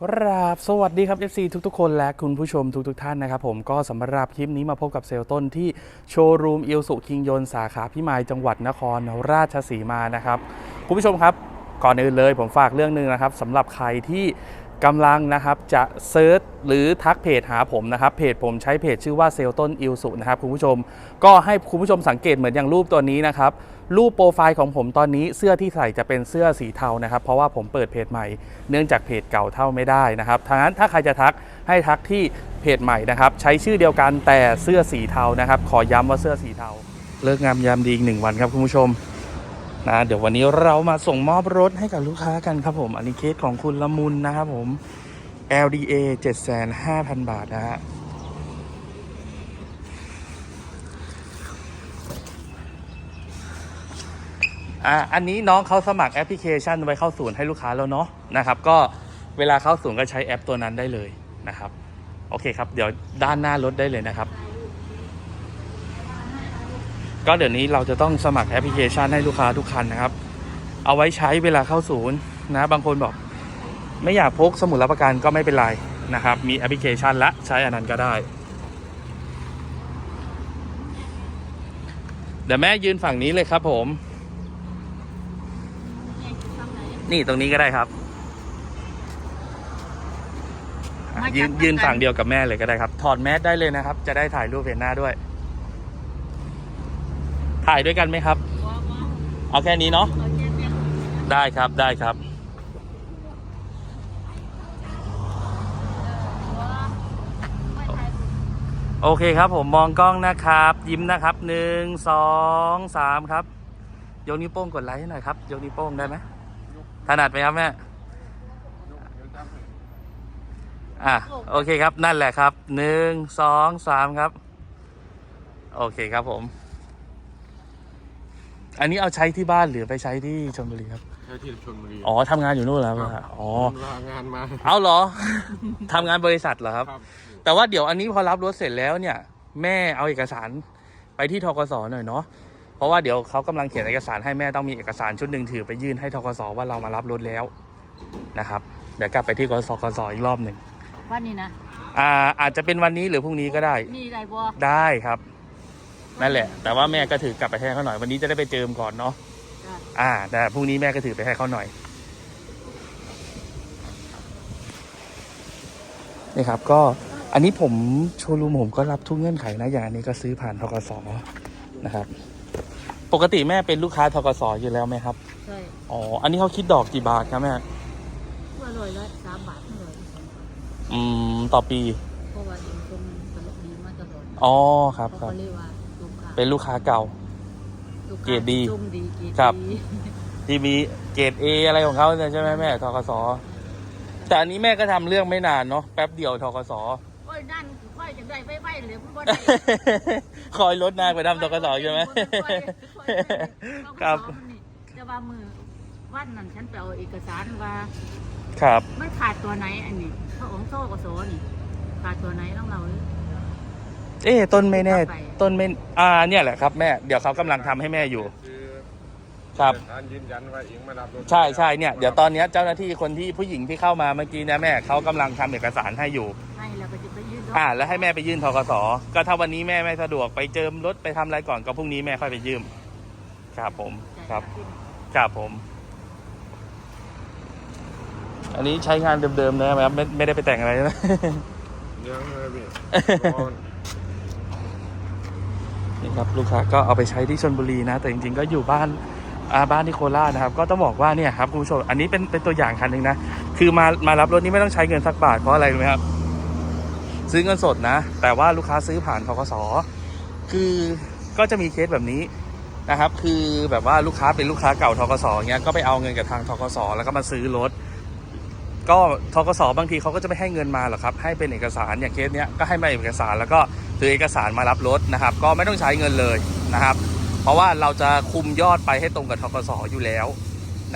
ครับสวัสดีครับ FC ทุกๆ คนและคุณผู้ชมทุกๆ ท่านนะครับผมก็สำหรับคลิปนี้มาพบกับเซลต้นที่โชว์รูมอิลสุคิงยนสาขาพิมายจังหวัดนครราชสีมานะครับ คุณผู้ชมครับ ก่อนอื่นเลยผมฝากเรื่องหนึ่งนะครับสำหรับใครที่ กำลังนะครับจะเซิร์ชหรือทักเพจหาผมนะครับเพจผมใช้เพจชื่อว่าเซลต้นอิลสุนะครับคุณผู้ชม ก็ให้คุณผู้ชมสังเกตเหมือนอย่างรูปตัวนี้นะครับรูปโปรไฟล์ของผมตอนนี้เสื้อที่ใส่จะเป็นเสื้อสีเทานะครับ เพราะว่าผมเปิดเพจใหม่ เนื่องจากเพจเก่าเท่าไม่ได้นะครับทางนั้นถ้าใครจะทักให้ทักที่เพจใหม่นะครับใช้ชื่อเดียวกันแต่เสื้อสีเทานะครับ ขอย้ำว่าเสื้อสีเทา เลิกงามยามดีอีกหนึ่งวันครับคุณผู้ชม นะเดี๋ยววันนี้เรามาส่งมอบรถให้กับลูกค้ากันครับผม อันนี้เคสของคุณละมุนนะครับผม LDA 7,500 บาทนะฮะอ่าอันนี้น้องเขาสมัครแอปพลิเคชันไว้เข้าศูนย์ให้ลูกค้าแล้วเนาะนะครับ ก็เวลาเข้าศูนย์ก็ใช้แอปตัวนั้นได้เลยนะครับ โอเคครับ เดี๋ยวด้านหน้ารถได้เลยนะครับ ก็เดี๋ยวนี้เราจะต้องสมัครแอปพลิเคชันให้ลูกค้าทุกคันนะครับ เอาไว้ใช้เวลาเข้าศูนย์นะ บางคนบอก ไม่อยากพกสมุดรับประกันก็ไม่เป็นไรนะครับ มีแอปพลิเคชันละใช้อันนั้นก็ได้ เดี๋ยวแม่ยืนฝั่งนี้เลยครับผม นี่ตรงนี้ก็ได้ครับยืนกันยืนฝั่งเดียวกับแม่เลยก็ได้ครับ ถอดแมสได้เลยนะครับ จะได้ถ่ายรูปเห็นหน้าด้วย ถ่ายด้วยกันไหมครับ เอาแค่นี้เนาะได้ครับได้ครับโอเคครับผมมองกล้องนะครับ ยิ้มนะครับหนึ่งสองสามครับยกนิ้วโป้งกดไลค์ให้หน่อยครับยกนิ้วโป้งได้ไหมถนัดไหมครับแม่อะโอเคครับนั่นแหละครับหนึ่งสองสามครับ โอเคครับผม อันนี้เอาใช้ที่บ้านหรือไปใช้ที่ชลบุรีครับ ใช่ที่ชลบุรี อ๋อทำงานอยู่นู่นแล้วครับอ๋อผมลางานมา เอาเหรอ ทำงานบริษัทเหรอครับครับ แต่ว่าเดี๋ยวอันนี้พอรับรถเสร็จแล้วเนี่ย แม่เอาเอกสารไปที่ทกสหน่อยเนาะ เพราะว่าเดี๋ยวเขากำลังเขียนเอกสารให้แม่ต้องมีเอกสารชุดหนึ่งถือไปยื่นให้ทกสว่าเรามารับรถแล้วนะครับ เดี๋ยวกลับไปที่กสกสอีกรอบหนึ่งว่านี่นะ อ่าอาจจะเป็นวันนี้หรือพรุ่งนี้ก็ได้นี่ได้บ่ได้ครับ นั่นแหละ แต่ว่าแม่ก็ถือกลับไปให้เขาหน่อย วันนี้จะได้ไปเจิมก่อนเนาะจ้ะอ่า แต่พรุ่งนี้แม่ก็ถือไปให้เขาหน่อย นี่ครับ ก็อันนี้ผมโชว์รูมผมก็รับทุกเงื่อนไขนะ อย่างอันนี้ก็ซื้อผ่านทกสนะครับ ปกติแม่เป็นลูกค้าทกสอยู่แล้วไหมครับ ใช่ อ๋อ อันนี้เขาคิดดอกกี่บาทครับแม่ตัวลอยละสามบาทเท่าไหร่อืม ต่อปีเพราะว่าเองคงตลกดีมาตลอด อ๋อ ครับคเขารับก็เรียกว่าลูกค้า เป็นลูกค้าเก่า ลูค้าเกรดดีจุ่มดีเกรดครับ ดีที่มีเกรดเออะไรของเขาเนี่ยใช่ไหมแม่ทกสแต่อันนี้แม่ก็ทำเรื่องไม่นานเนาะแป๊บเดียวทกส โอ้ยนั่นค่อยจะได้ไปไปเลยมันบ่ได้ คอยลดนางไปทำทกสใช่ไหม ครับจะว่ามือวันนั้นฉันไปเอาเอกสารว่าครับ มันขาดตัวไหนอันนี้พระองค์โซ่กโสนี่ขาดตัวไหนต้องเราเอ๊ะต้นไม่แน่ต่อไปต้นไม่อ่าเนี่ยแหละครับแม่เดี๋ยวเขากำลังทำให้แม่อยู่คือครับเอกสารยืนยันว่าเองมารับรถใช่ใช่เนี่ยเดี๋ยวตอนเนี้ยเจ้าหน้าที่คนที่ผู้หญิงที่เข้ามาเมื่อกี้เนี่ยแม่เขากำลังทำเอกสารให้อยู่ ให้เราก็จะไปยื่นอ่า แล้วให้แม่ไปยื่นทกสก็ถ้าวันนี้แม่ไม่สะดวกไปเจิมรถไปทำอะไรก่อนก็พรุ่งนี้แม่ค่อยไปยืม ครับผมครับ ครับผม อันนี้ใช้งานเดิมๆนะครับไม่ไม่ได้ไปแต่งอะไรนะ ยังเลยพี่รอ นี่ครับลูกค้าก็เอาไปใช้ที่ชนบุรีนะ แต่จริงๆก็อยู่บ้านอาบ้านที่โคราชนะครับ ก็ต้องบอกว่าเนี่ยครับคุณผู้ชมอันนี้เป็นเป็นตัวอย่างคันหนึ่งนะ คือมามารับรถนี้ไม่ต้องใช้เงินสักบาทเพราะอะไรรู้ไหมครับ ซื้อเงินสดนะ แต่ว่าลูกค้าซื้อผ่านทกสคือก็จะมีเคสแบบนี้นะครับ คือแบบว่าลูกค้าเป็นลูกค้าเก่าทกสเงี้ยก็ไปเอาเงินกับทางทกสแล้วก็มาซื้อรถก็ทกสบางทีเขาก็จะไม่ให้เงินมาหรอกครับ ให้เป็นเอกสารอย่างเคสเนี้ยก็ให้มาเอกสารแล้วก็ ถือเอกสารมารับรถนะครับ ก็ไม่ต้องใช้เงินเลยนะครับ เพราะว่าเราจะคุมยอดไปให้ตรงกับทกสอยู่แล้ว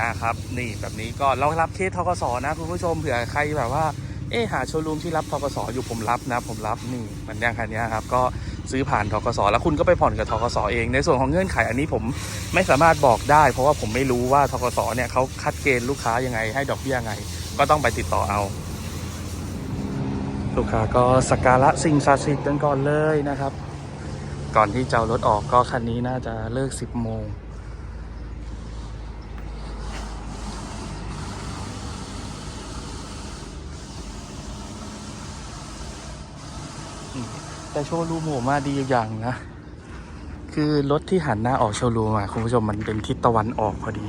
นะครับ นี่แบบนี้ก็เรารับเคสทกสนะคุณผู้ชมเผื่อใครแบบว่าเอ๊ะหาโชว์รูมที่รับทกสอยู่ผมรับนะผมรับนี่เหมันอย่างคันนี้ครับก็ซื้อผ่านทกสแล้วคุณก็ไปผ่อนกับทกสเอง ในส่วนของเงื่อนไขอันนี้ผมไม่สามารถบอกได้ เพราะว่าผมไม่รู้ว่าทกสเนี่ยเขาคัดเกณฑ์ลูกค้ายังไงให้ดอกเบี้ยยังไง ก็ต้องไปติดต่อเอา ลูกค้าก็สักการะสิ่งศักดิ์สิทธิ์กันก่อนเลยนะครับ ก่อนที่จะรถออกก็คันนี้น่าจะเลิก 10 โมงแต่โชว์รูมผมมาดีอยู่อย่างนะ คือรถที่หันหน้าออกโชว์รูมอะคุณผู้ชมมันเป็นทิศตะวันออกพอดี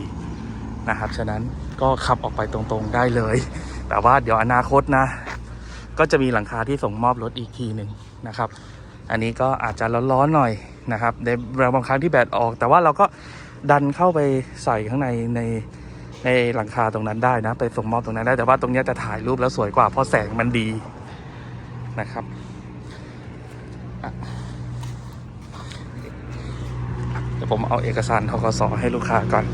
นะครับ ฉะนั้นก็ขับออกไปตรงๆได้เลย แต่ว่าเดี๋ยวอนาคตนะ ก็จะมีหลังคาที่ส่งมอบรถอีกทีหนึ่งนะครับ อันนี้ก็อาจจะร้อนๆหน่อยนะครับในบางครั้งที่แบตออก แต่ว่าเราก็ดันเข้าไปใส่ข้างในในในหลังคาตรงนั้นได้นะ ไปส่งมอบตรงนั้นได้แต่ว่าตรงนี้จะถ่ายรูปแล้วสวยกว่าเพราะแสงมันดีนะครับเดี๋ยวผมเอาเอกสารทกสให้ลูกค้าก่อน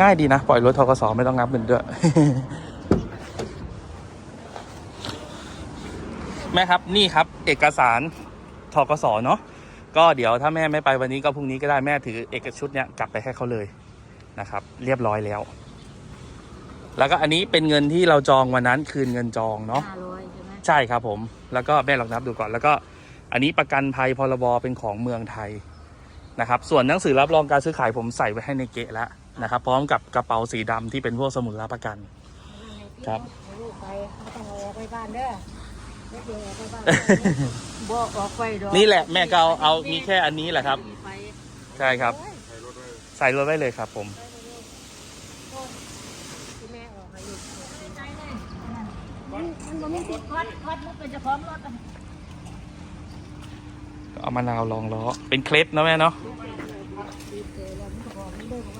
ง่ายดีนะ ปล่อยรถทกสไม่ต้องนับเงินด้วย แม่ครับนี่ครับเอกสารทกสเนาะก็เดี๋ยวถ้าแม่ไม่ไปวันนี้ก็พรุ่งนี้ก็ได้แม่ถือเอกชุดเนี้ยกลับไปให้เขาเลยนะครับ เรียบร้อยแล้ว แล้วก็อันนี้เป็นเงินที่เราจองวันนั้นคืนเงินจองเนาะห้าร้อยใช่ไหมใช่ครับผมแล้วก็แม่ลองนับดูก่อน แล้วก็อันนี้ประกันภัยพรบเป็นของเมืองไทยนะครับ ส่วนหนังสือรับรองการซื้อขายผมใส่ไว้ให้ในเกะแล้วนะครับ พร้อมกับกระเป๋าสีดำที่เป็นพวกสมุดรับประกัน ครับ เอาลูกไปไม่ต้องเอาออกไปบ้านเด้อ เดี๋ยวออกไปบ้านบ่ออกไปดอกนี่แหละแม่ก็เอาเอามีแค่อันนี้แหละครับ ไปใช่ครับใส่รถไว้ใส่รถไว้เลยครับผม ที่แม่ออกให้ลูกใจเลยมันมันบ่มีสิทธิ์พัดพัดมันเป็นเจ้าของรถอะเอามะนาวรองล้อเป็นเคล็ดนะแม่เนาะดีเกินแล้วมันก็บอกมันเลิกกับบ้านแ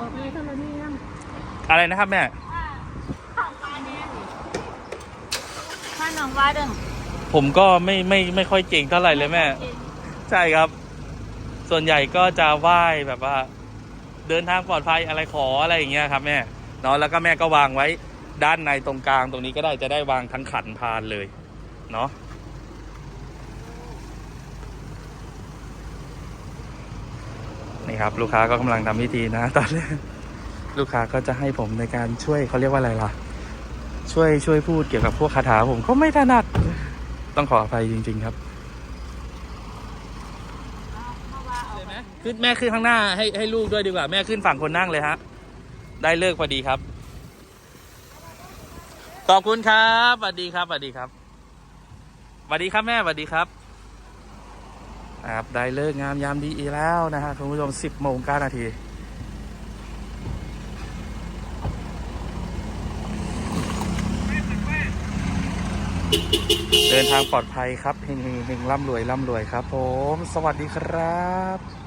บบนี้รถตัวบอกเลยเท่านี้ยังอะไรนะครับแม่ข้าวปลาเนี่ยข้าน้องว่าเด้งผมก็ไม่ไม่ไม่ค่อยเก่งเท่าไหร่เลยแม่ ใช่ครับ ส่วนใหญ่ก็จะไหว้แบบว่า เดินทางปลอดภัยอะไรขออะไรอย่างเงี้ยครับแม่เนาะแล้วก็แม่ก็วางไว้ด้านในตรงกลางตรงนี้ก็ได้จะได้วางทั้งขันพานเลย เนาะ นี่ครับ ลูกค้าก็กำลังทำพิธีนะตอนแรกลูกค้าก็จะให้ผมในการช่วยเขาเรียกว่าอะไรล่ะ ช่วยช่วยพูดเกี่ยวกับพวกคาถาผมก็ไม่ถนัด ต้องขออภัยจริง ๆ ครับขึ้นแม่ขึ้นข้างหน้าให้ให้ลูกด้วยดีกว่าแม่ขึ้นฝั่งคนนั่งเลยฮะ ได้เลิกพอดีครับ ขอบคุณครับสวัสดีครับสวัสดีครับสวัสดีครับแม่สวัสดีครับ ครับได้เลิกงามยามดีอีแล้วนะฮะคุณผู้ชมสิบโมงเก้านาทีเดินทางปลอดภัยครับเฮงเฮงร่ำรวยร่ำรวยครับผม สวัสดีครับ